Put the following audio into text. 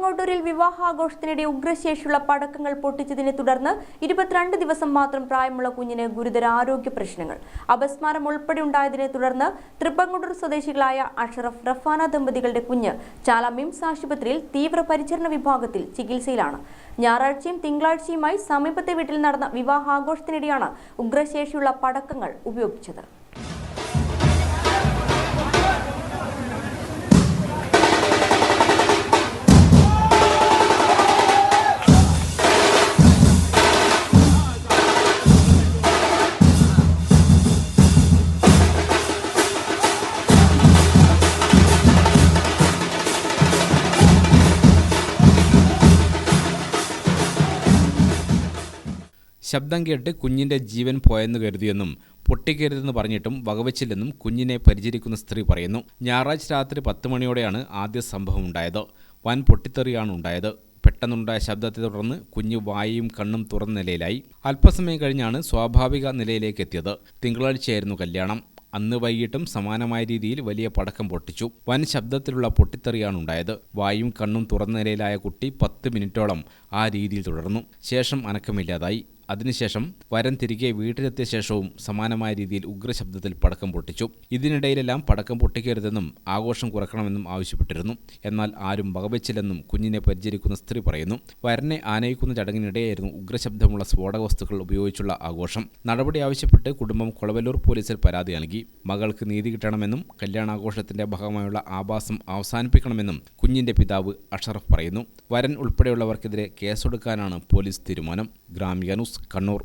തൃപ്പങ്ങോട്ടൂരിൽ വിവാഹാഘോഷത്തിനിടെ ഉഗ്രശേഷിയുള്ള പടക്കങ്ങൾ പൊട്ടിച്ചതിനെ തുടർന്ന് ഇരുപത്തിരണ്ട് ദിവസം മാത്രം പ്രായമുള്ള കുഞ്ഞിന് ഗുരുതര ആരോഗ്യ പ്രശ്നങ്ങൾ. അപസ്മാരം ഉൾപ്പെടെ ഉണ്ടായതിനെ തുടർന്ന് തൃപ്പങ്ങോട്ടൂർ സ്വദേശികളായ അഷറഫ് റഫാന ദമ്പതികളുടെ കുഞ്ഞ് ചാല മിംസ് ആശുപത്രിയിൽ തീവ്രപരിചരണ വിഭാഗത്തിൽ ചികിത്സയിലാണ്. ഞായറാഴ്ചയും തിങ്കളാഴ്ചയുമായി സമീപത്തെ വീട്ടിൽ നടന്ന വിവാഹാഘോഷത്തിനിടെയാണ് ഉഗ്രശേഷിയുള്ള പടക്കങ്ങൾ ഉപയോഗിച്ചത്. ശബ്ദം കേട്ട് കുഞ്ഞിന്റെ ജീവൻ പോയെന്ന് കരുതിയെന്നും പൊട്ടിക്കരുതെന്ന് പറഞ്ഞിട്ടും വകവച്ചില്ലെന്നും കുഞ്ഞിനെ പരിചരിക്കുന്ന സ്ത്രീ പറയുന്നു. ഞായറാഴ്ച രാത്രി പത്ത് മണിയോടെയാണ് ആദ്യ സംഭവം ഉണ്ടായത്. വൻ പൊട്ടിത്തെറിയാണ് ഉണ്ടായത്. പെട്ടെന്നുണ്ടായ ശബ്ദത്തെ തുടർന്ന് കുഞ്ഞ് വായയും കണ്ണും തുറന്ന നിലയിലായി. അല്പസമയം കഴിഞ്ഞാണ് സ്വാഭാവിക നിലയിലേക്ക് എത്തിയത്. തിങ്കളാഴ്ചയായിരുന്നു കല്യാണം. അന്ന് വൈകിട്ടും സമാനമായ രീതിയിൽ വലിയ പടക്കം പൊട്ടിച്ചു. വൻ ശബ്ദത്തിലുള്ള പൊട്ടിത്തെറിയാണ് ഉണ്ടായത്. വായും കണ്ണും തുറന്ന നിലയിലായ കുട്ടി പത്ത് മിനിറ്റോളം ആ രീതിയിൽ തുടർന്നു. ശേഷം അനക്കമില്ലാതായി. അതിനുശേഷം വരൻ തിരികെ വീട്ടിലെത്തിയ ശേഷവും സമാനമായ രീതിയിൽ ഉഗ്രശബ്ദത്തിൽ പടക്കം പൊട്ടിച്ചു. ഇതിനിടയിലെല്ലാം പടക്കം പൊട്ടിക്കരുതെന്നും ആഘോഷം കുറക്കണമെന്നും ആവശ്യപ്പെട്ടിരുന്നു. എന്നാൽ ആരും വകവെച്ചില്ലെന്നും കുഞ്ഞിനെ പരിചരിക്കുന്ന സ്ത്രീ പറയുന്നു. വരനെ ആനയിക്കുന്ന ചടങ്ങിനിടെയായിരുന്നു ഉഗ്രശബ്ദമുള്ള സ്ഫോടക വസ്തുക്കൾ ഉപയോഗിച്ചുള്ള ആഘോഷം. നടപടി ആവശ്യപ്പെട്ട് കുടുംബം കൊളവല്ലൂർ പോലീസിൽ പരാതി നൽകി. മകൾക്ക് നീതി കിട്ടണമെന്നും കല്യാണാഘോഷത്തിന്റെ ഭാഗമായുള്ള ആഭാസം അവസാനിപ്പിക്കണമെന്നും കുഞ്ഞിന്റെ പിതാവ് അഷറഫ് പറയുന്നു. വരൻ ഉൾപ്പെടെയുള്ളവർക്കെതിരെ കേസെടുക്കാനാണ് പോലീസ് തീരുമാനം. Gramika news Kannur